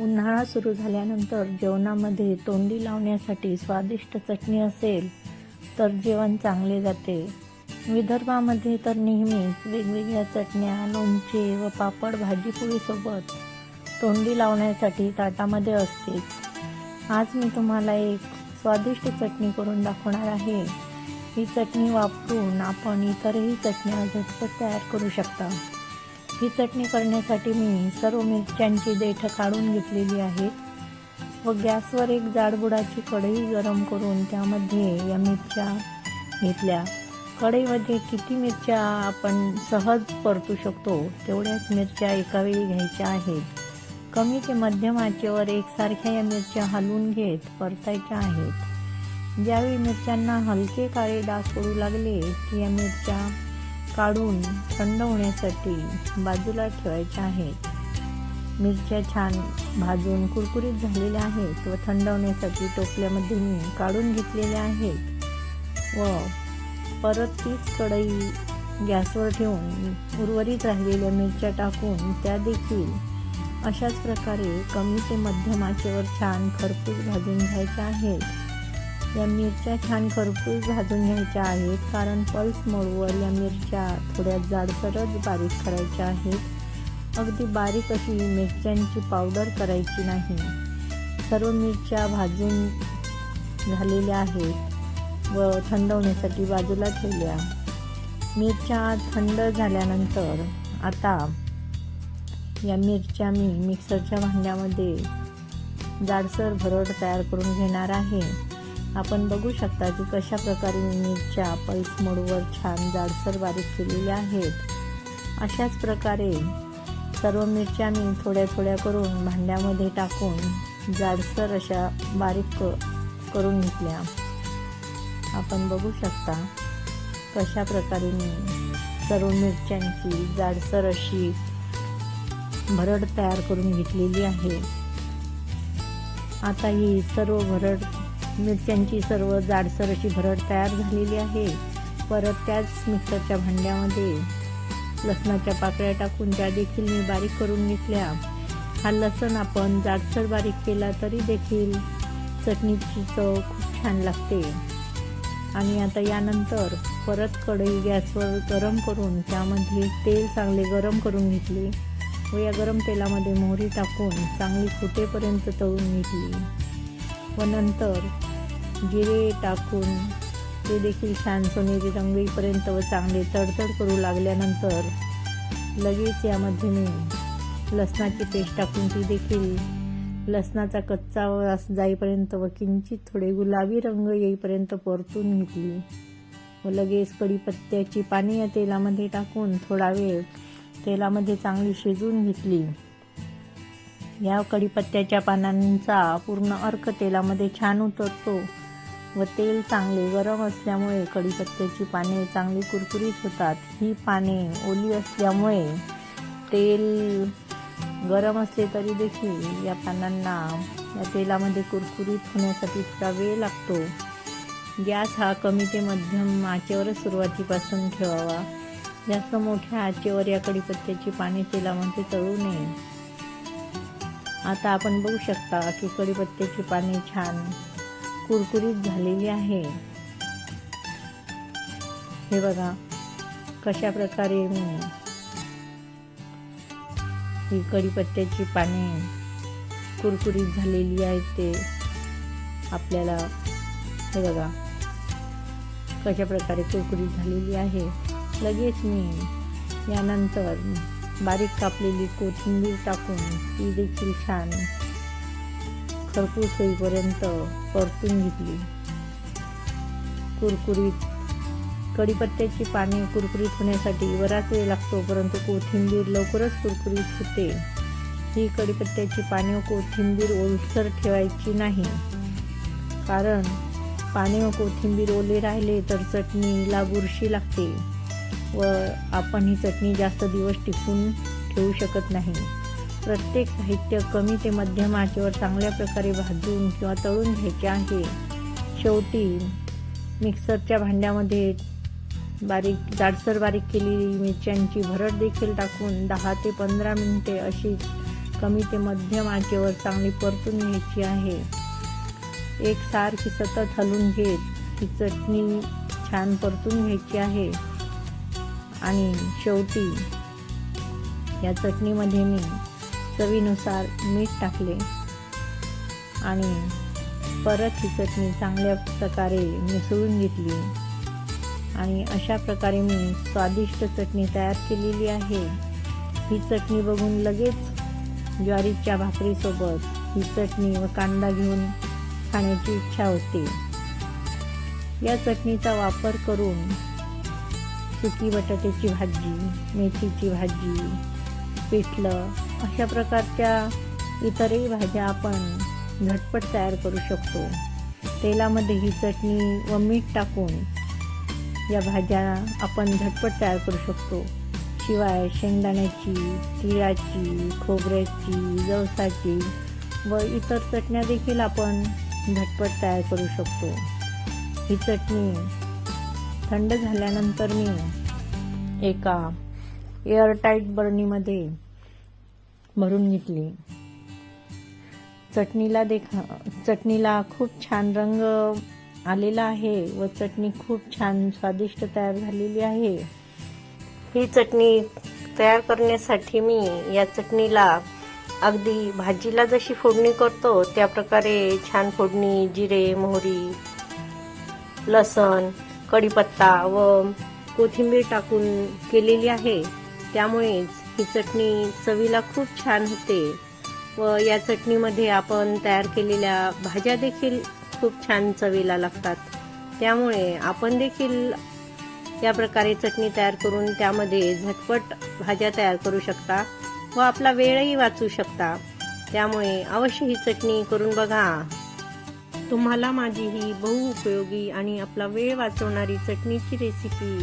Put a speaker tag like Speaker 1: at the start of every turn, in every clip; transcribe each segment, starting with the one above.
Speaker 1: उन्हाळा सुरू झाल्यानंतर जेवणामध्ये तोंडी लावण्यासाठी स्वादिष्ट चटणी असेल तर जेवण चांगले जाते. विदर्भामध्ये तर नेहमीच वेगवेगळ्या चटण्या लोणचे व पापड भाजीपोळीसोबत तोंडी लावण्यासाठी ताटामध्ये असतेच. आज मी तुम्हाला एक स्वादिष्ट चटणी करून दाखवणार आहे. ही चटणी वापरून आपण इतरही चटण्या झटपट तयार करू शकता. ही चटणी करण्यासाठी मी सर्व मिरच्यांची देठ काढून घेतलेली आहे. व गॅसवर एक जाडबुडाची कढई गरम करून त्यामध्ये या मिरच्या घेतल्या. कढईमध्ये किती मिरच्या आपण सहज परतू शकतो तेवढ्याच मिरच्या एकावेळी घ्यायच्या आहेत. कमी ते मध्यम आचेवर एकसारख्या या मिरच्या हलवून घेत परतायच्या आहेत. ज्यावेळी मिरच्यांना हलके काळे डास पडू लागले की या मिरच्या काढून थंड होण्यासाठी बाजूला ठेवायच्या आहेत मिरच्या छान भाजून कुरकुरीत झालेल्या आहेत व थंड होण्यासाठी टोपल्यामध्ये मी काढून घेतलेल्या आहेत. व परत तीच कढई गॅसवर ठेवून उर्वरित राहिलेल्या मिरच्या टाकून त्या देखील अशाच प्रकारे कमी ते मध्यम आचेवर छान खरपूस भाजून घ्यायच्या आहेत. या मिरच्या छान खरपूस भाजून घ्यायच्या आहेत कारण पल्स मोडवर या मिरच्या थोड्या जाडसरच बारीक करायच्या आहेत. अगदी बारीक अशी मिरच्यांची पावडर करायची नाही. सर्व मिरच्या भाजून झालेल्या आहेत व थंड होण्यासाठी बाजूला ठेवल्या. मिरच्या थंड झाल्यानंतर आता या मिरच्या मी मिक्सरच्या भांड्यामध्ये जाडसर भरड तयार करून घेणार आहे. आपण बघू शकता की कशा प्रकारे मी मिरच्या पल्स मोडवर छान जाडसर बारीक केलेल्या आहेत. अशाच प्रकारे सर्व मिरच्या मी थोड्या थोड्या करून भांड्यामध्ये टाकून जाडसर अशा बारीक क करून घेतल्या. आपण बघू शकता कशा प्रकारे मी सर्व मिरच्यांची जाडसर अशी भरड तयार करून घेतलेली आहे. आता ही सर्व भरड मिरच्यांची सर्व जाडसर अशी भरड तयार झालेली आहे. परत त्याच मिक्सरच्या भांड्यामध्ये लसणाच्या पाकळ्या टाकून त्या देखील मी बारीक करून घेतल्या. हा लसण आपण जाडसर बारीक केला तरी देखील चटणीची चव खूप छान लागते. आणि आता यानंतर परत कढई गॅसवर गरम करून त्यामध्ये तेल चांगले गरम करून घेतले व या गरम तेलामध्ये मोहरी टाकून चांगली फुटेपर्यंत तळून घेतली. व नंतर जिरे टाकून ते देखील छान सोनेरी रंग व चांगले तडतड करू लागल्यानंतर लगेच यामध्ये मी लसणाची पेस्ट टाकून ती देखील लसणाचा कच्चा वास जाईपर्यंत व किंचित थोडे गुलाबी रंग येईपर्यंत परतून घेतली व लगेच कढीपत्त्याची पाने या तेलामध्ये टाकून थोडा वेळ तेलामध्ये चांगली शिजवून घेतली. या कढीपत्त्याच्या पानांचा पूर्ण अर्क तेलामध्ये छान उतरतो व तेल चांगले गरम असल्यामुळे कढीपत्त्याची पाने चांगली कुरकुरीत होतात. ही पाने ओली असल्यामुळे तेल गरम असले तरी देखील या पानांना या तेलामध्ये कुरकुरीत होण्यासाठी थोडा वेळ लागतो. गॅस हा कमी ते मध्यम आचेवरच सुरुवातीपासून ठेवावा. जास्त मोठ्या आचेवर या कढीपत्त्याची पाने तेलामध्ये तळू नये. आता आपण बघू शकता की कढीपत्त्याची पाने छान कुरकुरीत झालेली आहे. हे बघा कशा प्रकारे मी ही कढीपत्त्याची पाने कुरकुरीत झालेली आहेत ते आपल्याला हे बघा कशा प्रकारे कुरकुरीत झालेली आहे. लगेच मी यानंतर बारीक कापलेली कोथिंबीर टाकून ती देखील छान खरपूस होईपर्यंत परतून घेतली. कुरकुरीत कढीपत्त्याची पाने कुरकुरीत होण्यासाठी बराच वेळ लागतो परंतु कोथिंबीर लवकरच कुरकुरीत होते. ही कढीपत्त्याची पाने व कोथिंबीर ओलसर ठेवायची नाही. कारण पाने व कोथिंबीर ओले राहिले तर चटणीला बुरशी लागते. व आपण ही चटणी जास्त दिवस टिकून ठेवू शकत नाही. प्रत्येक साहित्य कमी ते मध्यम आचेवर चांगल्या प्रकारे भाजून किंवा तळून घ्यायचे आहे. शेवटी मिक्सरच्या भांड्यामध्ये बारीक जाडसर बारीक केलेली मिरच्यांची भरड देखील टाकून दहा ते पंधरा मिनटे अशीच कमी ते मध्यम आचेवर चांगली परतून घ्यायची आहे. एक सारखी सतत हलून घेत ही चटणी छान परतून घ्यायची आहे. आणि शेवटी या चटणीमध्ये मी चवीनुसार मीठ टाकले. आणि परत ही चटणी चांगल्या प्रकारे मिसळून घेतली. आणि अशा प्रकारे मी स्वादिष्ट चटणी तयार केलेली आहे. ही चटणी बघून लगेच ज्वारीच्या भाकरीसोबत ही चटणी व कांदा घेऊन खाण्याची इच्छा होते. या चटणीचा वापर करून सुकी बटाट्याची भाजी मेथीची भाजी पिठलं अशा प्रकारच्या इतरही भाज्या आपण झटपट तयार करू शकतो. तेलामध्ये ही चटणी व मीठ टाकून या भाज्या आपण झटपट तयार करू शकतो. शिवाय शेंगदाण्याची तिळाची खोबऱ्याची जवसाची व इतर चटण्या देखील आपण झटपट तयार करू शकतो. ही चटणी थंड झाल्यानंतर मी एका एअरटाईट बर्नीमध्ये भरून घेतली. चटणीला देखा चटणीला खूप छान रंग आलेला आहे व चटणी खूप छान स्वादिष्ट तयार झालेली आहे. ही चटणी तयार करण्यासाठी मी या चटणीला अगदी भाजीला जशी फोडणी करतो त्या प्रकारे छान फोडणी जिरे मोहरी लसण कढीपत्ता व कोथिंबीर टाकून केलेली आहे. त्यामुळेच ही चटणी चवीला खूप छान होते व या चटणीमध्ये आपण तयार केलेल्या भाज्या देखील खूप छान चवीला लागतात. त्यामुळे आपण देखील या प्रकारे चटणी तयार करून त्यामध्ये झटपट भाज्या तयार करू शकता व आपला वेळही वाचू शकता. त्यामुळे अवश्य ही चटणी करून बघा. तुम्हाला माझी ही बहुउपयोगी आणि आपला वेळ वाचवणारी चटणीची रेसिपी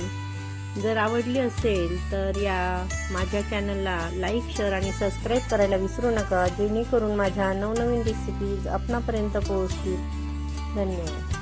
Speaker 1: जर आवडली असेल तर या माझ्या चॅनलला लाईक शेअर आणि सबस्क्राईब करायला विसरू नका. जेणेकरून माझ्या नवनवीन रेसिपीज आपणापर्यंत पोहोचतील. धन्यवाद.